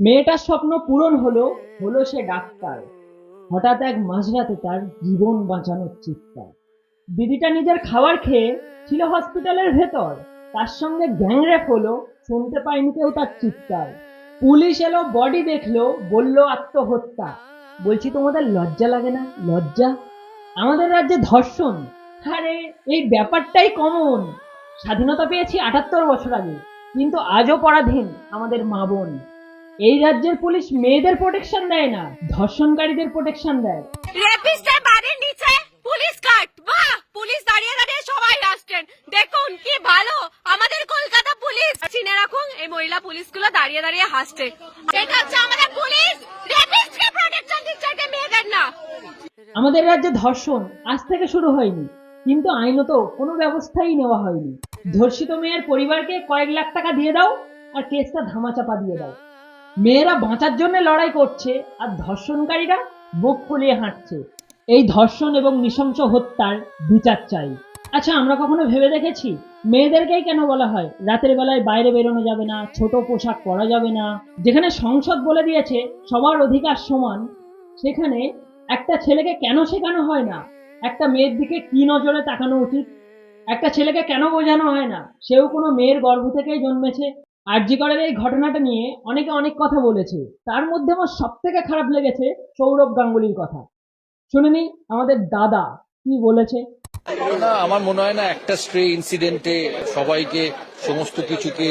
মেয়েটার স্বপ্ন পূরণ হলো হলো সে ডাক্তার। হঠাৎ এক মাঝরাতে তার জীবন বাঁচানোর চিৎকার। দিদিটা নিজের খাবার খেয়ে ছিল হসপিটালের ভেতর। তার সঙ্গে গ্যাংরেপ হলো, শুনতে পায়নি কেউ তার চিৎকার। পুলিশ এলো, বডি দেখল, বলল, আত্মহত্যা। বলছি, তোমাদের লজ্জা লাগে না? লজ্জা? আমাদের রাজ্যে ধর্ষণ? আরে, এই ব্যাপারটাই কমন। স্বাধীনতা পেয়েছি আটাত্তর বছর আগে, কিন্তু আজও পরাধীন আমাদের মা বোন। এই রাজ্যের পুলিশ মেয়েদের প্রোটেকশন দেয় না ধর্ষণকারীদের প্রোটেকশন দেয়। রেপিস্টের বাড়ির নিচে পুলিশ কাট বাহ! পুলিশ দাঁড়িয়ে দাঁড়িয়ে সবাই আসছেন। দেখুন কি ভালো। আমাদের কলকাতা পুলিশ। চিনে রাখুন এই মহিলা পুলিশগুলো দাঁড়িয়ে দাঁড়িয়ে হাসছে। এটা হচ্ছে আমাদের পুলিশ। রেপিস্টকে প্রোটেকশন দিচ্ছে এটা মেয়েদের না। আমাদের রাজ্যে ধর্ষণ আজ থেকে শুরু হয়নি কিন্তু আইনত কোনো ব্যবস্থাই নেওয়া হয়নি। ধর্ষিত মেয়ের পরিবারকে কয়েক লাখ টাকা দিয়ে দাও আর কেসটা ধামাচাপা দিয়ে দাও। মেয়েরা বাঁচার জন্য লড়াই করছে আর ধর্ষণকারীরা বুক ফুলিয়ে হাঁটছে। এই ধর্ষণ এবং নৃশংস হত্যার বিচার চাই। আচ্ছা আমরা কখনো ভেবে দেখেছি? মেয়েদেরকেই কেন বলা হয়? রাতের বেলায় বাইরে বেরোনো যাবে না, ছোট পোশাক পরা যাবে না। যেখানে সংসদ বলে দিয়েছে, সবার অধিকার সমান, সেখানে একটা ছেলেকে কেন শেখানো হয় না? একটা মেয়ের দিকে কি নজরে তাকানো উচিত? একটা ছেলেকে কেন বোঝানো হয় না? সেও কোনো মেয়ের গর্ভ থেকেই জন্মেছে আরজিকরের এই ঘটনাটা নিয়ে অনেকে অনেক কথা বলেছে। তার মধ্যে আমার সব থেকে খারাপ লেগেছে সৌরভ গাঙ্গুলির কথা। শুনিনি আমাদের দাদা কি বলেছে। না আমার মনে হয় না একটা স্ট্রে ইনসিডেন্টে সবাইকে সমস্ত কিছুকে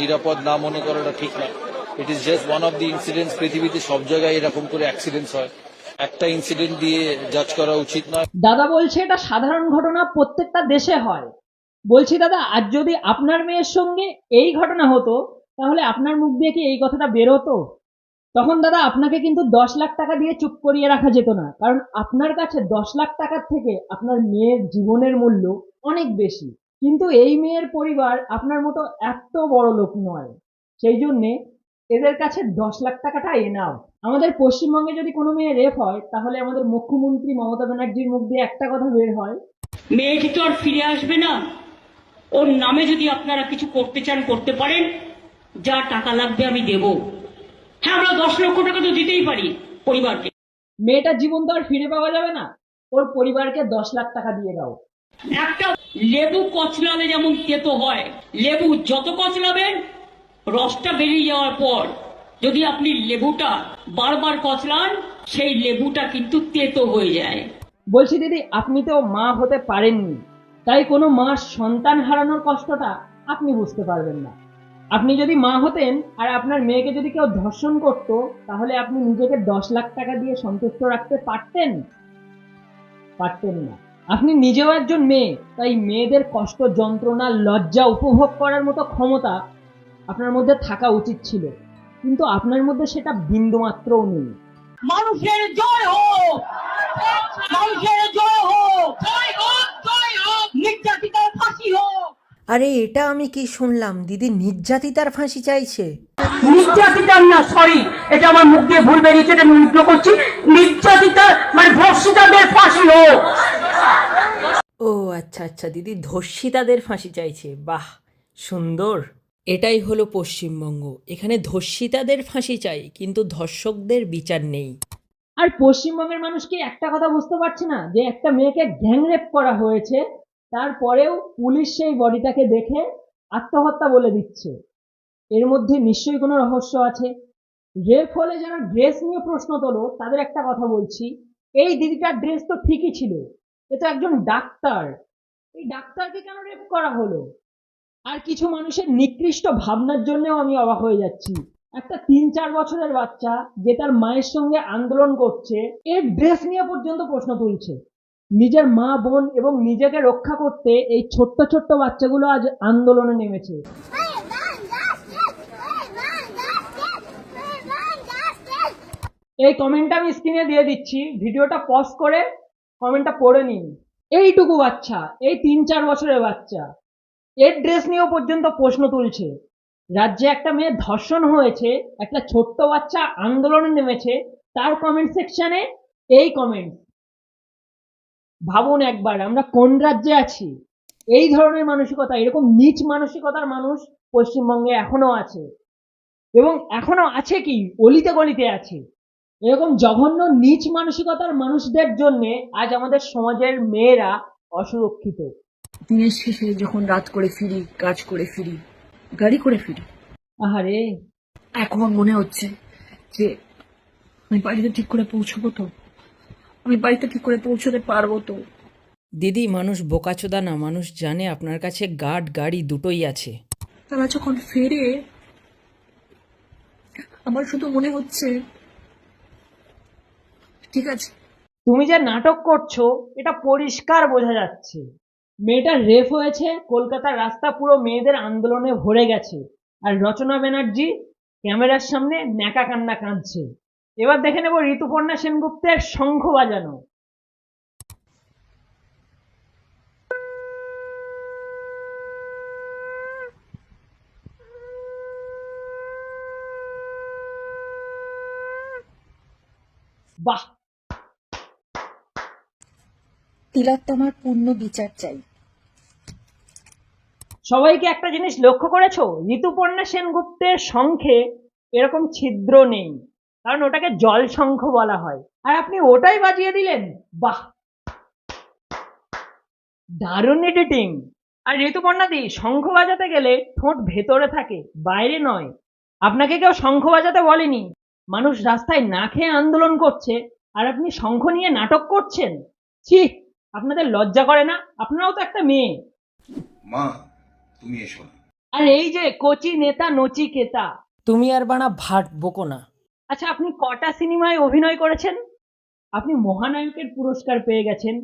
নিরাপদ না মনে করাটা ঠিক না। It is just one of the incidents পৃথিবীতে সব জায়গায় এরকম করে অ্যাক্সিডেন্টস হয়। একটা ইনসিডেন্ট দিয়ে জাজ করা উচিত নয়। দাদা বলছে এটা সাধারণ ঘটনা প্রত্যেকটা দেশে হয়। বলছি, দাদা, আজ যদি আপনার মেয়ের সঙ্গে এই ঘটনা হতো, তাহলে আপনার মুখ দিয়ে কি এই কথাটা বেরোতো? তখন, দাদা, আপনাকে কিন্তু দশ লাখ টাকা দিয়ে চুপ করিয়ে রাখা যেত না, কারণ আপনার কাছে দশ লাখ টাকার থেকে আপনার মেয়ের জীবনের মূল্য অনেক বেশি। কিন্তু এই মেয়ের পরিবার আপনার মতো এত বড় লোক নয়। সেই জন্যে এদের কাছে দশ লাখ টাকাটা এনাও। আমাদের পশ্চিমবঙ্গে যদি কোনো মেয়ে রেপ হয়, তাহলে আমাদের মুখ্যমন্ত্রী মমতা ব্যানার্জির মুখ দিয়ে একটা কথা বের হয়। মেয়েটি তো আর ফিরে আসবে না। ওর নামে যদি আপনারা কিছু করতে চান করতে পারেন। যা টাকা লাগবে আমি দেব। হ্যাঁ আমরা দশ লক্ষ টাকা তো দিতেই পারি পরিবারকে। মেয়েটার জীবন তো আর ফিরে পাওয়া যাবে না। ওর পরিবারকে দশ লাখ টাকা দিয়ে দাও। একটা লেবু কচলালে যেমন তেতো হয় লেবু যত কচলাবেন রসটা বেরিয়ে যাওয়ার পর যদি আপনি লেবুটা বারবার কচলান সেই লেবুটা কিন্তু তেতো হয়ে যায়। বলছি দিদি আপনি তো মা হতে পারেননি। তাই কোনো মা সন্তান হারানোর কষ্টটা আপনি বুঝতে পারবেন না। আপনি যদি মা হতেন আর আপনার মেয়েকে যদি কেউ ধর্ষণ করতো তাহলে আপনি নিজেকে দশ লাখ টাকা দিয়ে সন্তুষ্ট রাখতে পারতেন? পারতেন না। আপনি নিজেও একজন মেয়ে তাই মেয়েদের কষ্ট যন্ত্রণা লজ্জা উপভোগ করার মতো ক্ষমতা আপনার মধ্যে থাকা উচিত ছিল। কিন্তু আপনার মধ্যে সেটা বিন্দুমাত্রও নেই। মানুষের জয় হোক! মানুষের জয় হোক! জয় হোক! নির্যাতিতার ফাঁসি হোক। আরে এটা আমি কি শুনলাম? দিদি নির্যাতিতার ফাঁসি চাইছে। নির্যাতিতার না সরি এটা আমার মুখ দিয়ে ভুল বেরিয়েছে এটা আমি করছি। নির্যাতিতা মানে ধর্ষিতাদের ফাঁসি হোক। ও আচ্ছা আচ্ছা দিদি ধর্ষিতাদের ফাঁসি চাইছে। বাহ সুন্দর। এটাই হলো পশ্চিমবঙ্গ। এখানে ধর্ষিতাদের ফাঁসি চাই কিন্তু ধর্ষকদের বিচার নেই। আর পশ্চিমবঙ্গের মানুষ কি একটা কথা বুঝতে পারছে না? যে একটা মেয়েকে গ্যাংরেপ করা হয়েছে তারপরেও পুলিশ সেই বডিটাকে দেখে আত্মহত্যা বলে দিচ্ছে। এর মধ্যে নিশ্চয়ই কোনো রহস্য আছে। রেপ হলে যারা ড্রেস নিয়ে প্রশ্ন তোলো, তাদের একটা কথা বলছি। এই দিদিটার ড্রেস তো ঠিকই ছিল। এ তো একজন ডাক্তার। এই ডাক্তারকে কেন রেপ করা হলো? আর কিছু মানুষের নিকৃষ্ট ভাবনার জন্যও আমি অবাক হয়ে যাচ্ছি। একটা তিন চার বছরের বাচ্চা যে তার মায়ের সঙ্গে আন্দোলন করছে, এর ড্রেস নিয়ে পর্যন্ত প্রশ্ন তুলছে। নিজের মা বোন এবং নিজেকে রক্ষা করতে এই ছোট্ট ছোট্ট বাচ্চাগুলো আজ আন্দোলনে নেমেছে। এই কমেন্টটা আমি স্ক্রিনে দিয়ে দিচ্ছি। ভিডিওটা পজ করে কমেন্টটা পড়ে নিন। এইটুকু বাচ্চা, এই তিন চার বছরের বাচ্চা, এর ড্রেস নিয়েও পর্যন্ত প্রশ্ন তুলছে। রাজ্যে একটা মেয়ে ধর্ষণ হয়েছে, একটা ছোট্ট বাচ্চা আন্দোলনে নেমেছে, তার কমেন্ট সেকশনে এই কমেন্ট ভাবুন একবার আমরা কোন রাজ্যে আছি? এই ধরনের মানসিকতা এরকম নিচ মানসিকতার মানুষ পশ্চিমবঙ্গে এখনও আছে। এবং এখনও আছে কি? অলিতে গলিতে আছে। এরকম জঘন্য নিচ মানসিকতার মানুষদের জন্য আজ আমাদের সমাজের মেয়েরা অসুরক্ষিত। দিনের শেষে যখন রাত করে ফিরি কাজ করে ফিরি গাড়ি করে ফিরি। আহারে। এখন মনে হচ্ছে যে আমি বাড়িতে ঠিক করে পৌঁছবো তো। আমি বাড়িতে ঠিক করে পৌঁছতে পারব তো। দিদি মানুষ বোকাচোদা না মানুষ জানে আপনার কাছে গার্ড গাড়ি দুটোই আছে। তারা যখন ফেরে আমার শুধু মনে হচ্ছে ঠিক আছে। তুমি যে নাটক করছ এটা পরিষ্কার বোঝা যাচ্ছে। মেয়েটা রেপ হয়েছে কলকাতার রাস্তা পুরো মেয়েদের আন্দোলনে ভরে গেছে। আর রচনা ব্যানার্জি ক্যামেরার সামনে ন্যাকা কান্না কাঁদছে। এবার দেখে নেব ঋতুপর্ণা সেনগুপ্তের শঙ্খ বাজানো। বাহ! তিলোত্তমার পূর্ণ বিচার চাই। সবাইকে একটা জিনিস লক্ষ্য করেছ? ঋতুপর্ণা সেনগুপ্তের শঙ্খে এরকম ছিদ্র নেই। কারণ ওটাকে জল শঙ্খ বলা হয়। আর আপনি ওটাই বাজিয়ে দিলেন বাহ! দারুণ এডিটিং আর ঋতুপর্ণা দি শঙ্খ বাজাতে গেলে ঠোঁট ভেতরে থাকে বাইরে নয়। আপনাকে কেউ শঙ্খ বাজাতে বলেনি। মানুষ রাস্তায় না খেয়ে আন্দোলন করছে আর আপনি শঙ্খ নিয়ে নাটক করছেন। ছি আপনাদের লজ্জা করে না? আপনারাও তো একটা মেয়ে। মা তুমি এসো আর এই যে কোচি নেতা নচিকেতা তুমি আর বানা ভাট বকো না। আচ্ছা আপনি কটা সিনেমায় অভিনয় করেছেন? আপনি মহানায়কের পুরস্কার পেয়ে গেছেন।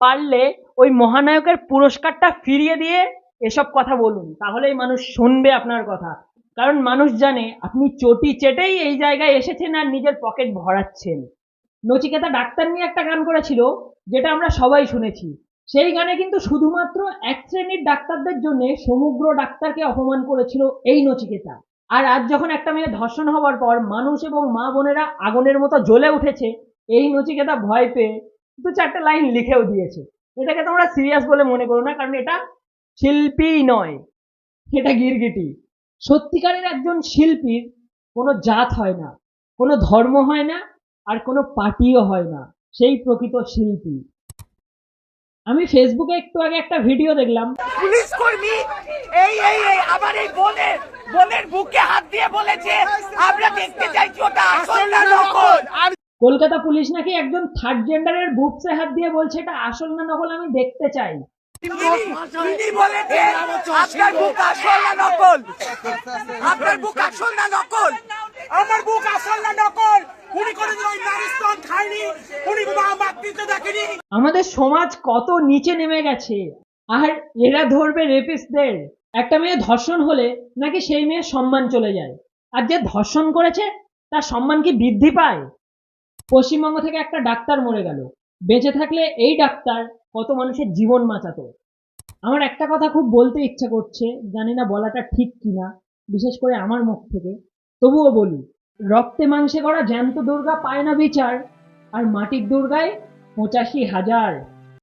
পারলে ওই মহানায়কের পুরস্কারটা ফিরিয়ে দিয়ে এসব কথা বলুন, তাহলেই মানুষ শুনবে আপনার কথা। কারণ মানুষ জানে, আপনি চটি চেটেই এই জায়গায় এসেছেন আর নিজের পকেট ভরাচ্ছেন। নচিকেতা ডাক্তার নিয়ে একটা গান করেছিল, যেটা আমরা সবাই শুনেছি। সেই গানে কিন্তু শুধুমাত্র এক শ্রেণির ডাক্তারদের জন্য সমগ্র ডাক্তারকে অপমান করেছিল এই নচিকেতা। আর আজ যখন একটা মেয়ে ধর্ষণ হওয়ার পর মানুষ এবং মা বোনেরা আগুনের মতো জ্বলে উঠেছে, এই নচিকেতা ভয় পেয়ে দু চারটে লাইন লিখেও দিয়েছে। এটাকে তোমরা সিরিয়াস বলে মনে করো না, কারণ এটা শিল্পী নয়, এটা গিরগিটি। সত্যিকারের একজন শিল্পীর কোনো জাত হয় না, কোনো ধর্ম হয় না, আর কোনো পার্টিও হয় না, সেই প্রকৃত শিল্পী। আমি ফেসবুকে একটু আগে একটা ভিডিও দেখলাম। পুলিশ কর্মী, এই এই এই এই বোনের বোনের বুকে হাত দিয়ে বলেছে আমরা দেখতে চাইছি ওটা আসল না নকল। কলকাতা পুলিশ নাকি একজন থার্ড জেন্ডারের বুকসে হাত দিয়ে বলছে এটা আসল না নকল আমি দেখতে চাই। তিনি বলেছেন আপনার বুক আসল না নকল। আপনার বুক আসল না নকল? আমার বুক আসল না নকল। উনি কোনোদিন ওই নারীস্তন খায়নি। উনি মাতৃত্ব দেখেনি। আমাদের সমাজ কত নিচে নেমে গেছে। আর এরা ধরবে রেপিস্টদের একটা মেয়ে ধর্ষণ হলে নাকি সেই মেয়ের সম্মান চলে যায়? আর যে ধর্ষণ করেছে, তার সম্মান কি বৃদ্ধি পায়? পশ্চিমবঙ্গ থেকে একটা ডাক্তার মরে গেল। বেঁচে থাকলে এই ডাক্তার কত মানুষের জীবন বাঁচাতো? আমার একটা কথা খুব বলতে ইচ্ছা করছে, জানি না বলাটা ঠিক কিনা, বিশেষ করে আমার মুখ থেকে। তবুও বলি, রক্তে মাংসে করা জ্যান্ত দুর্গা পায় না বিচার, আর মাটির দুর্গায় পঁচাশি হাজার